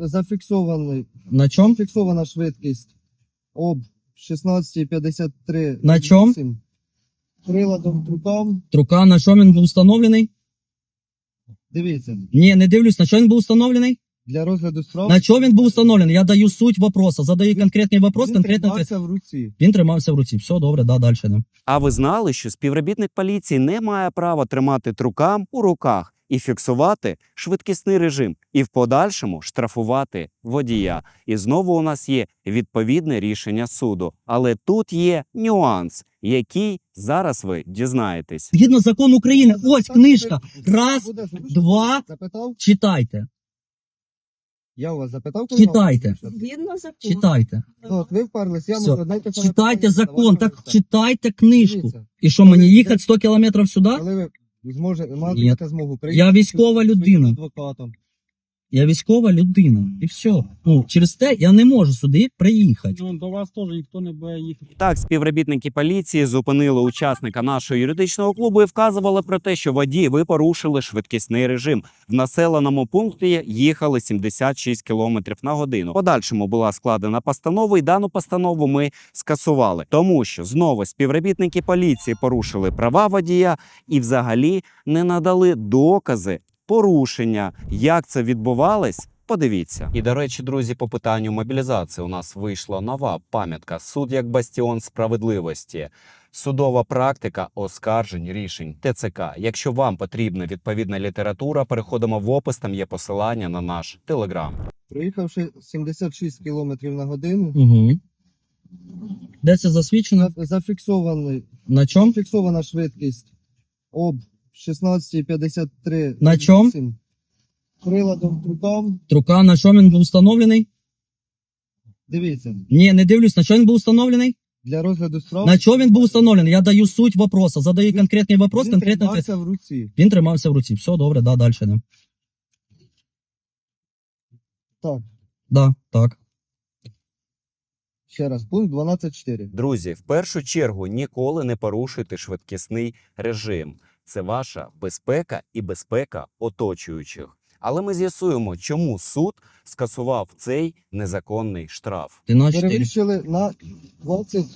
Зафіксований. На чому? Зафіксована швидкість об 16.53. На чом? Приладом трукам. Трука, на що він був встановлений? Дивіться, Ні, не дивлюсь, на що він був встановлений? для розгляду справ. На що він був встановлений? Я даю суть вопроса, задаю конкретний вопрос, Він конкретно. тримався в руці. Він тримався в руці. Все добре, да, далі. Да. А ви знали, що співробітник поліції не має права тримати трукам у руках і фіксувати швидкісний режим, і в подальшому штрафувати водія. І знову у нас є відповідне рішення суду. Але тут є нюанс, який зараз ви дізнаєтесь. Згідно закону України, ось книжка. Раз, два. Запитав? Читайте, Я у вас запитав? коли Читайте. вам запитав? Згідно закону. читайте. Ну, от ви вперлись, я Все. можу й Читайте закон, так читайте книжку. Дивіться, І що мені їхати 100 кілометрів сюди? Коли ви зможете, Ні. матимете змогу Я військова з людина. адвокатом. Я військова людина. І все. Ну, через те я не можу сюди приїхати. Ну, до вас теж ніхто не буде їхати. Так, співробітники поліції зупинили учасника нашого юридичного клубу і вказували про те, що водій ви порушили швидкісний режим. В населеному пункті їхали 76 км на годину. В Подальшому була складена постанова, і дану постанову ми скасували, тому що знову співробітники поліції порушили права водія і, взагалі, не надали докази порушення. Як це відбувалось? Подивіться. І до речі, друзі, по питанню мобілізації у нас вийшла нова пам'ятка Суд як бастіон справедливості. Судова практика оскаржень рішень ТЦК. Якщо вам потрібна відповідна література, переходимо в опис. Там є посилання на наш телеграм. Проїхавши 76 км на годину, Угу. Де це засвідчено? зафіксований, На чому? зафіксована швидкість об 16.53. На чом? Приладом трукам. Трука, на що він був встановлений? Дивіться, Ні, не дивлюсь, на що він був встановлений? для розгляду справ. На що він був встановлений? Я даю суть вопроса, задаю конкретний вопрос, Він конкретно. тримався в руці. Він тримався в руці. Все добре, да, далі. Да. Так, Да, так. ще раз, пункт 12.4. Друзі, в першу чергу ніколи не порушуйте швидкісний режим. Це ваша безпека і безпека оточуючих. Але ми з'ясуємо, чому суд скасував цей незаконний штраф. Ти на 4. Перевищили на 20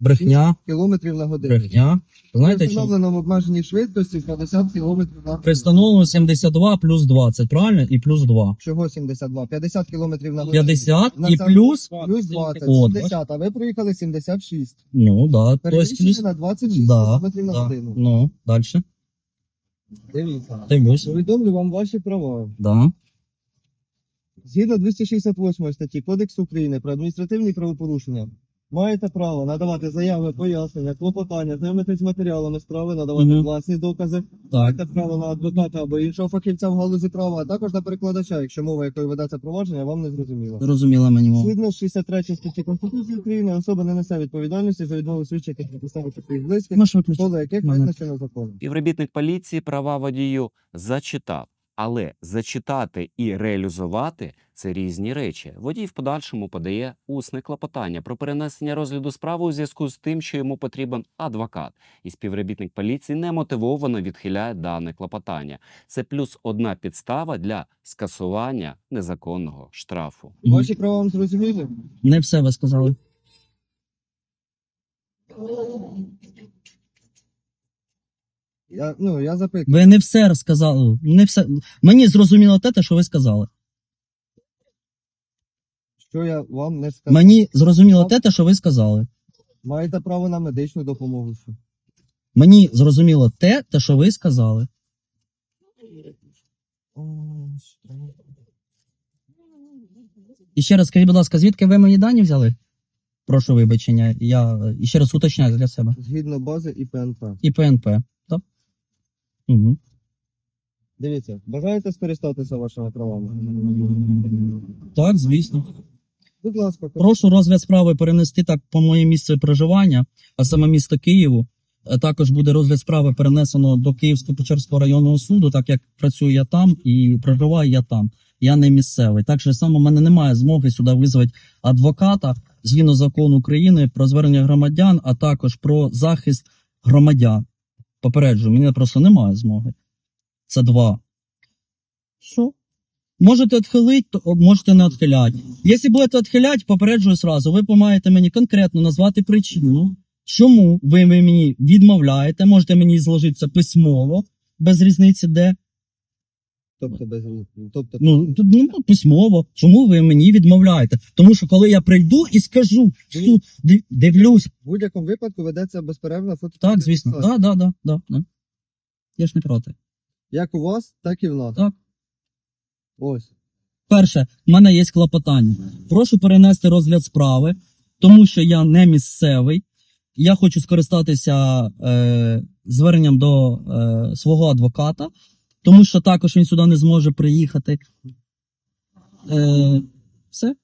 Брехня, км на годину. брехня. При Знаєте чому? встановленому обмеженні швидкості 50 км на годину. При встановленому 72 плюс 20, правильно? І плюс 2. Чого 72? 50 км на годину. 50 На і цьому- плюс, Плюс 20, О, 70, а ви проїхали 76. ну да, то есть Перевищили плюс, на 26 да, км на да. годину. Ну, далі. Дивіться. Дивлюсь. Повідомлю вам ваші права. Да. Згідно 268 статті Кодексу України про адміністративні правопорушення, маєте право надавати заяви, пояснення, клопотання, знайомитись з матеріалами справи, надавати Мгм. власні докази, Так. маєте право на адвоката або іншого фахівця в галузі права, а також на перекладача, якщо мова якої ведеться провадження, вам не зрозуміла. Зрозуміла мені мова. Згідно з 63 статті Конституції України, особа не несе відповідальності за відмову свідчити на підставі своїх близьких, Можеш виключити? коло яких Мене. визначено законом. Співробітник поліції права водію зачитав. Але зачитати і реалізувати це різні речі. Водій в подальшому подає усне клопотання про перенесення розгляду справи у зв'язку з тим, що йому потрібен адвокат, і співробітник поліції немотивовано відхиляє дане клопотання. Це плюс одна підстава для скасування незаконного штрафу. Ваші права вам зрозуміли? Не все ви сказали. Я, ну, я запитую. Ви не все розказали. Не все. Мені зрозуміло те, те, що ви сказали. Що я вам не сказав? Мені зрозуміло те, те, що ви сказали. Маєте право на медичну допомогу. що? Мені зрозуміло те, те, що ви сказали. І ще раз скажіть, будь ласка, звідки ви мені дані взяли? Прошу вибачення. Я ще раз уточняю для себе. Згідно бази і ПНП. І ПНП. Угу. Дивіться, бажаєте скористатися вашими правами? Так, звісно. Будь ласка, Прошу розгляд справи перенести так по моє місце проживання, а саме місто Києву. Е, Також буде розгляд справи перенесено до Київського Печерського районного суду, так як працюю я там і проживаю я там. Я не місцевий. Так само в мене немає змоги сюди визвати адвоката згідно закону України про звернення громадян, а також про захист громадян. Попереджую, мені просто немає змоги. Це два. Що? Можете відхилити, то можете не відхиляти. Якщо будете відхиляти, попереджую сразу. Ви маєте мені конкретно назвати причину, чому ви мені відмовляєте. Можете мені зложити це письмово, без різниці де. Тобто без тобто Ну, тут, ну, письмово. Чому ви мені відмовляєте? Тому що коли я прийду і скажу, що див- дивлюсь, в будь-якому випадку ведеться безперервна фото. так, звісно, да, да, да. Я ж не проти. Як у вас, так і в нас. Так. Ось. Перше, в мене є клопотання. Прошу перенести розгляд справи, тому що я не місцевий. Я хочу скористатися е, зверненням до е, свого адвоката, тому що також він сюди не зможе приїхати. Е, все.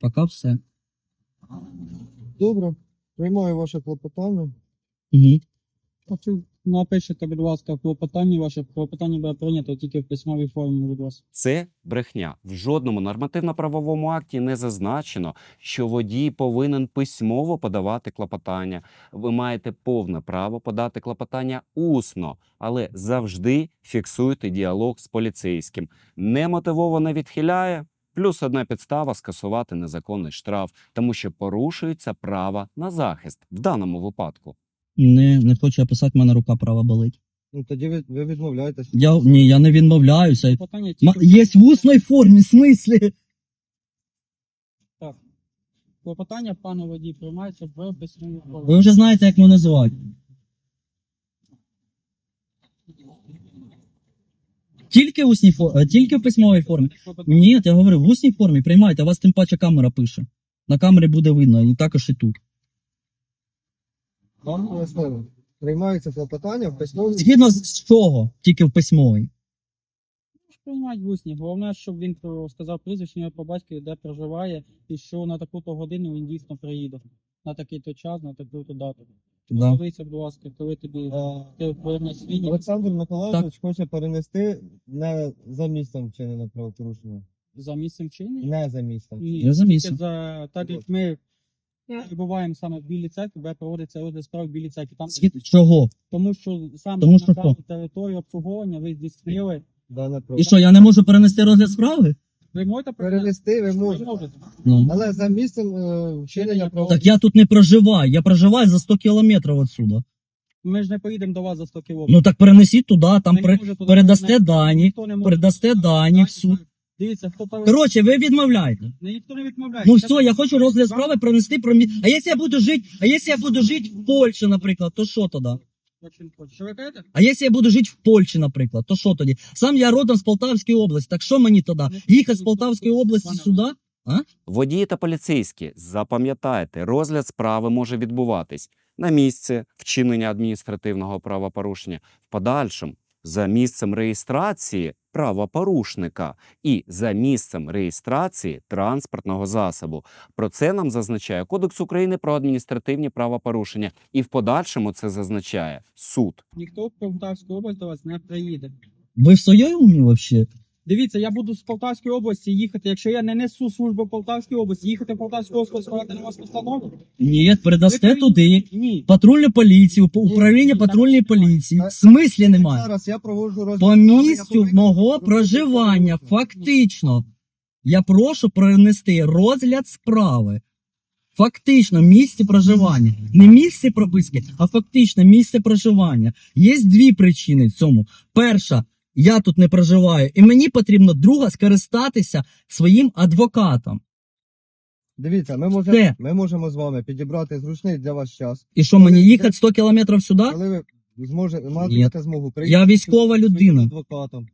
Пока все. Добре. Приймаю ваше клопотання. Угу. Напишете, будь ласка, клопотання ваше. Клопотання буде прийнято тільки в письмовій формі від вас. Це брехня. В жодному нормативно-правовому акті не зазначено, що водій повинен письмово подавати клопотання. Ви маєте повне право подати клопотання усно, але завжди фіксуйте діалог з поліцейським. Немотивовано відхиляє. Плюс одна підстава скасувати незаконний штраф, тому що порушується право на захист в даному випадку. Не, не хочу я писати, в мене рука права болить. Ну тоді ви, ви відмовляєтесь. Я, ні, я не відмовляюся. Клопотання Ма- тільки... Є в усній формі, в смислі. Так. Клопотання, пане водій, приймається в письмовій формі. Ви вже знаєте, як мене звати. Тільки в усній формі, тільки в письмовій формі. Клопотання. Ні, я говорю, в усній формі приймайте, а вас тим паче камера пише. На камері буде видно, і також і тут. Вам пояснили. Приймається клопотання в письмовій. Згідно з чого? Тільки в письмовій. Приймають в усні. Головне, щоб він сказав прізвище ім'я по батькові, де проживає, і що на таку-то годину він дійсно приїде. На такий-то час, на таку-то дату. Да. Подивися, будь ласка, коли тобі Е, ти повернеш свідні. Олександр Миколаївич хоче перенести не за місцем вчинення правопорушення. За місцем вчинення? Не за місцем. Ні, Я за тільки місцем. за так як ми перебуваємо саме в Білій церкві, де проводиться розгляд справ в Білій церкві. Там Згідно чого? тому що саме Тому що на що? даній території обслуговування ви здійснили. І що, я не можу перенести розгляд справи? Ви можете Перенести ви можете. можете. Ну. Але за місцем е, вчинення правопорушення. Так я тут не проживаю, я проживаю за 100 кілометрів відсюди. Ми ж не поїдемо до вас за 100 кілометрів. Ну так перенесіть туди, там Ми не при... можемо туди передасте перенести. дані, Ніхто не може. передасте дані в суд. Дивіться, хто перед... Коротше, ви відмовляєте. Ну, Ніхто не відмовляє. Ну все, я хочу розгляд справи пронести про мі... А якщо я буду жити, а якщо я буду жити в Польщі, наприклад, то що тоді? Що ви кажете? А якщо я буду жити в Польщі, наприклад, то що тоді? Сам я родом з Полтавської області, так що мені тоді? Їхати з Полтавської області сюди? Водії та поліцейські, запам'ятайте, розгляд справи може відбуватись на місці вчинення адміністративного правопорушення, в подальшому за місцем реєстрації правопорушника і за місцем реєстрації транспортного засобу. Про це нам зазначає Кодекс України про адміністративні правопорушення, і в подальшому це зазначає суд. Ніхто в Полтавську область до вас не приїде. Ви в своєму умі взагалі? Дивіться, я буду з Полтавської області їхати. Якщо я не несу службу в Полтавській області, їхати в Полтавську область складати на вас постанову? Ні, передасте Ви туди. Ні. Патрульну поліцію, по- управління патрульної поліції. В смислі немає. Зараз я проводжу розгляд. По місцю мого проживання, фактично, я прошу перенести розгляд справи. Фактично, місце проживання. Не місце прописки, а фактично місце проживання. Є дві причини цьому. Перша, я тут не проживаю, і мені потрібно друга скористатися своїм адвокатом. Дивіться, ми можемо, Де? ми можемо з вами підібрати зручний для вас час. І що мені їхати 100 кілометрів сюди? Коли ви зможете Ні. маєте змогу Я військова зі своїм людина. адвокатом.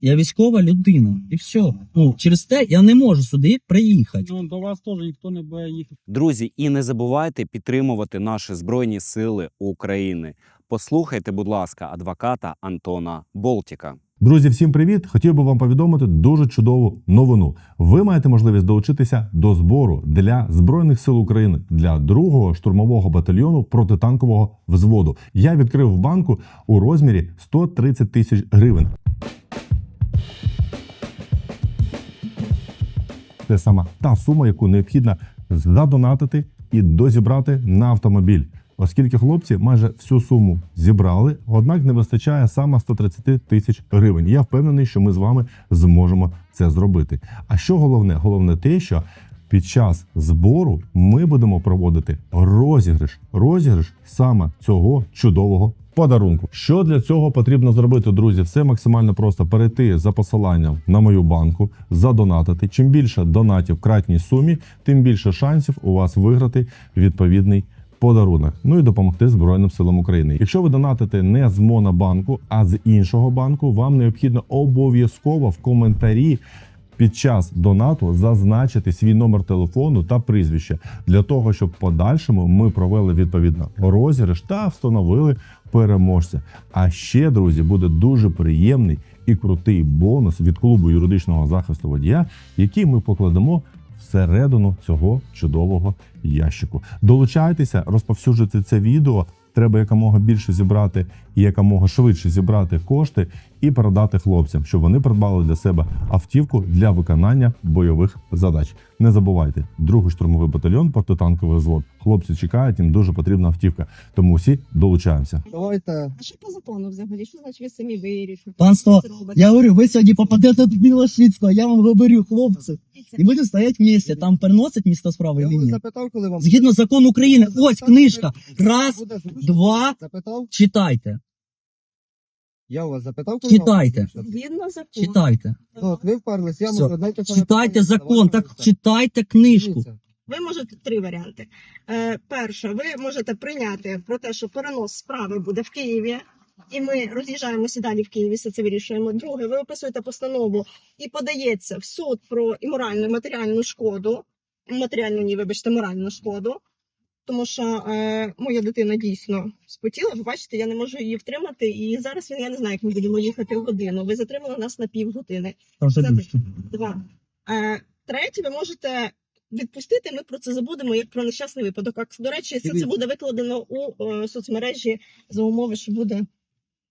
Я військова людина. І все. Ну, через те я не можу сюди приїхати. Ну, до вас теж ніхто не буде їхати. Друзі, і не забувайте підтримувати наші збройні сили України. Послухайте, будь ласка, адвоката Антона Болтіка. Друзі, всім привіт! Хотів би вам повідомити дуже чудову новину. Ви маєте можливість долучитися до збору для збройних сил України для другого штурмового батальйону протитанкового взводу. Я відкрив в банку у розмірі 130 тисяч гривень. Це саме та сума, яку необхідно задонатити і дозібрати на автомобіль. Оскільки хлопці майже всю суму зібрали, однак не вистачає саме 130 тисяч гривень. Я впевнений, що ми з вами зможемо це зробити. А що головне? Головне те, що під час збору ми будемо проводити розіграш, розіграш саме цього чудового подарунку. Що для цього потрібно зробити, друзі? Все максимально просто перейти за посиланням на мою банку, задонатити. Чим більше донатів в кратній сумі, тим більше шансів у вас виграти відповідний. Подарунок, ну і допомогти Збройним силам України. Якщо ви донатите не з Монобанку, а з іншого банку, вам необхідно обов'язково в коментарі під час донату зазначити свій номер телефону та прізвище для того, щоб в подальшому ми провели відповідно розіграш та встановили переможця. А ще, друзі, буде дуже приємний і крутий бонус від клубу юридичного захисту водія, який ми покладемо всередину цього чудового ящику. Долучайтеся, розповсюджуйте це відео. Треба якомога більше зібрати і якомога швидше зібрати кошти і передати хлопцям, щоб вони придбали для себе автівку для виконання бойових задач. Не забувайте, другий штурмовий батальйон, протитанковий взвод. Хлопці чекають, їм дуже потрібна автівка. Тому всі долучаємося. Давайте. А що по закону взагалі? Що значить ви самі вирішите? Панство? Я говорю, ви сьогодні попадете до Білошицького, я вам говорю, хлопці, і будемо стояти вместе. Там переносить місто справи Я чи ні? запитав, коли вам Згідно закону України, ось книжка. Раз, Буде зручно? два, Запитав? читайте, Я у вас запитав, коли вам Читайте. зручно? Згідно закону. читайте. Ну, от ви вперлись, я Все. можу одне й те саме Читайте питання закон, задавати так вам. читайте книжку. Дивіться, Ви можете три варіанти. Е, перше, ви можете прийняти про те, що перенос справи буде в Києві, і ми роз'їжджаємося далі в Києві, все це вирішуємо. Друге, ви описуєте постанову і подається в суд про і моральну і матеріальну шкоду. Матеріальну, ні, вибачте, моральну шкоду. Тому що е, моя дитина дійсно спотіла. Ви бачите, я не можу її втримати. І зараз він я не знаю, як ми будемо їхати в годину. Ви затримали нас на півгодини. Це більше. Два. Е, третє, ви можете відпустити. Ми про це забудемо як про нещасний випадок. До речі, все це буде викладено у е, соцмережі за умови, що буде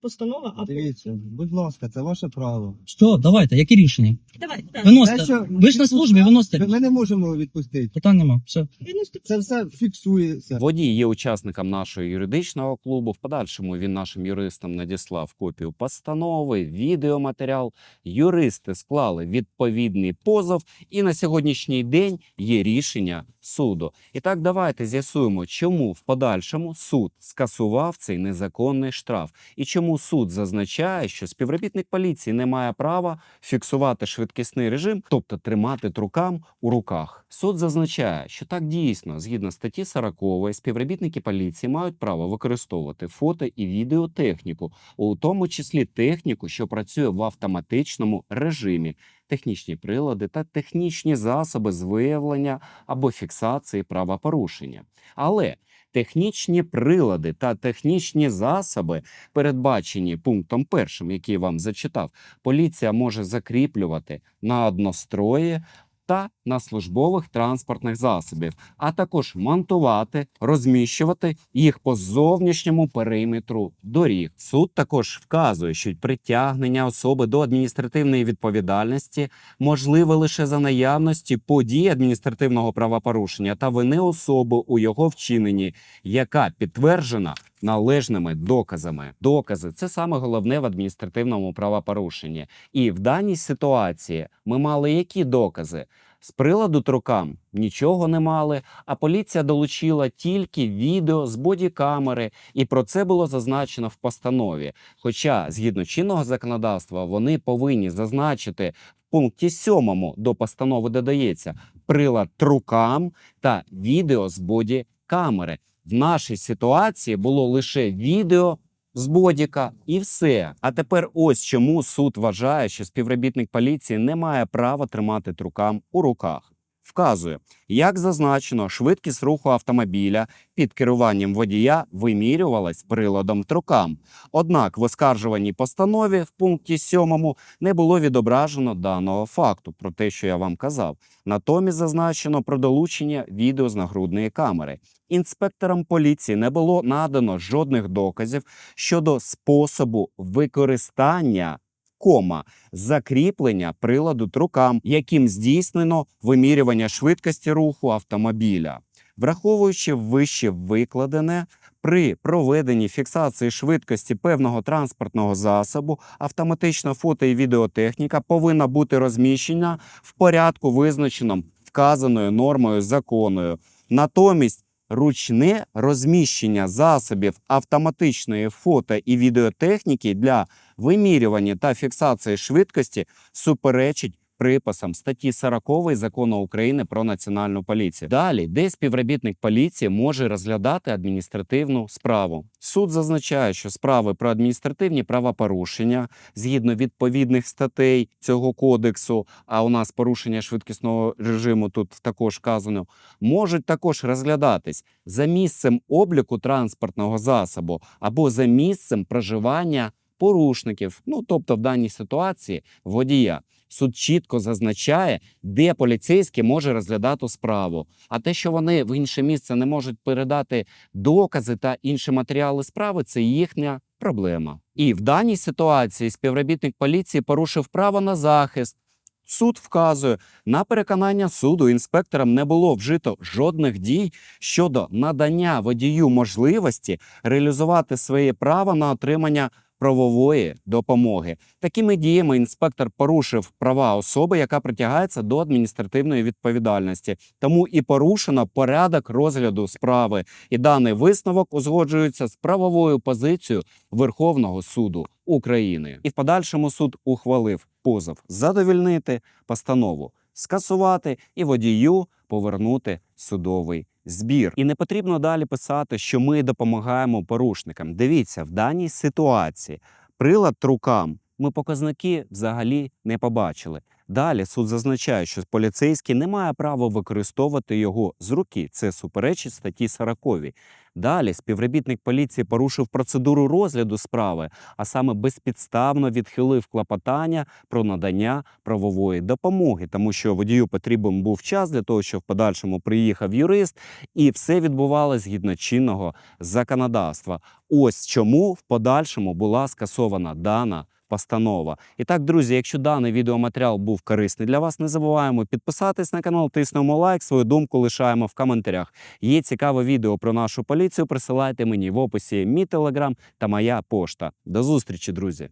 постанова. А Дивіться, будь ласка, це ваше право. Що, давайте, які рішення? давай, так. Виносите. Те, що Ви ж на службі, виносите. Ми не можемо відпустити. Питань нема. Все. Відносно- Це все фіксується. Водій є учасником нашого юридичного клубу. В подальшому він нашим юристам надіслав копію постанови, відеоматеріал. Юристи склали відповідний позов, і на сьогоднішній день є рішення суду. І так, давайте з'ясуємо, чому в подальшому суд скасував цей незаконний штраф, і чому суд зазначає, що співробітник поліції не має права фіксувати швидкісний режим, тобто тримати трукам у руках. Суд зазначає, що так дійсно, згідно статті 40, співробітники поліції мають право використовувати фото і відеотехніку, у тому числі техніку, що працює в автоматичному режимі, технічні прилади та технічні засоби з виявлення або фіксації правопорушення. Але технічні прилади та технічні засоби, передбачені пунктом першим, який вам зачитав, поліція може закріплювати на однострої та на службових транспортних засобів, а також монтувати, розміщувати їх по зовнішньому периметру доріг. Суд також вказує, що притягнення особи до адміністративної відповідальності можливе лише за наявності подій адміністративного правопорушення та вини особи у його вчиненні, яка підтверджена належними доказами. Докази це саме головне в адміністративному правопорушенні. І в даній ситуації ми мали які докази? З приладу трукам нічого не мали, а поліція долучила тільки відео з бодікамери, і про це було зазначено в постанові. Хоча, згідно чинного законодавства, вони повинні зазначити в пункті 7 до постанови додається прилад трукам та відео з бодікамери. В нашій ситуації було лише відео з бодіка і все. А тепер ось чому суд вважає, що співробітник поліції не має права тримати трукам у руках. Вказує, як зазначено, швидкість руху автомобіля під керуванням водія вимірювалась приладом трукам. Однак в оскаржуваній постанові в пункті 7 не було відображено даного факту про те, що я вам казав. Натомість зазначено про долучення відео з нагрудної камери. Інспекторам поліції не було надано жодних доказів щодо способу використання кома закріплення приладу трукам, яким здійснено вимірювання швидкості руху автомобіля. Враховуючи вище викладене, при проведенні фіксації швидкості певного транспортного засобу автоматична фото і відеотехніка повинна бути розміщена в порядку, визначеному вказаною нормою законою. Натомість ручне розміщення засобів автоматичної фото і відеотехніки для вимірювання та фіксації швидкості суперечить приписам статті 40 закону України про національну поліцію. Далі, де співробітник поліції може розглядати адміністративну справу. Суд зазначає, що справи про адміністративні правопорушення згідно відповідних статей цього кодексу, а у нас порушення швидкісного режиму тут також вказано, можуть також розглядатись за місцем обліку транспортного засобу або за місцем проживання порушників, ну тобто в даній ситуації водія. Суд чітко зазначає, де поліцейський може розглядати справу. А те, що вони в інше місце не можуть передати докази та інші матеріали справи, це їхня проблема. І в даній ситуації співробітник поліції порушив право на захист. Суд вказує, на переконання суду інспекторам не було вжито жодних дій щодо надання водію можливості реалізувати своє право на отримання правової допомоги. Такими діями інспектор порушив права особи, яка притягається до адміністративної відповідальності. Тому і порушено порядок розгляду справи. І даний висновок узгоджується з правовою позицією Верховного суду України. І в подальшому суд ухвалив позов задовільнити постанову, скасувати і водію повернути судовий збір. І не потрібно далі писати, що ми допомагаємо порушникам. Дивіться, в даній ситуації прилад рукам ми показники взагалі не побачили. Далі суд зазначає, що поліцейський не має права використовувати його з руки. Це суперечить статті 40. Далі співробітник поліції порушив процедуру розгляду справи, а саме безпідставно відхилив клопотання про надання правової допомоги, тому що водію потрібен був час для того, щоб в подальшому приїхав юрист, і все відбувалося згідно чинного законодавства. Ось чому в подальшому була скасована дана постанова. І так, друзі, якщо даний відеоматеріал був корисний для вас, не забуваємо підписатись на канал, тиснемо лайк, свою думку лишаємо в коментарях. Є цікаве відео про нашу поліцію. Присилайте мені в описі мій телеграм та моя пошта. До зустрічі, друзі!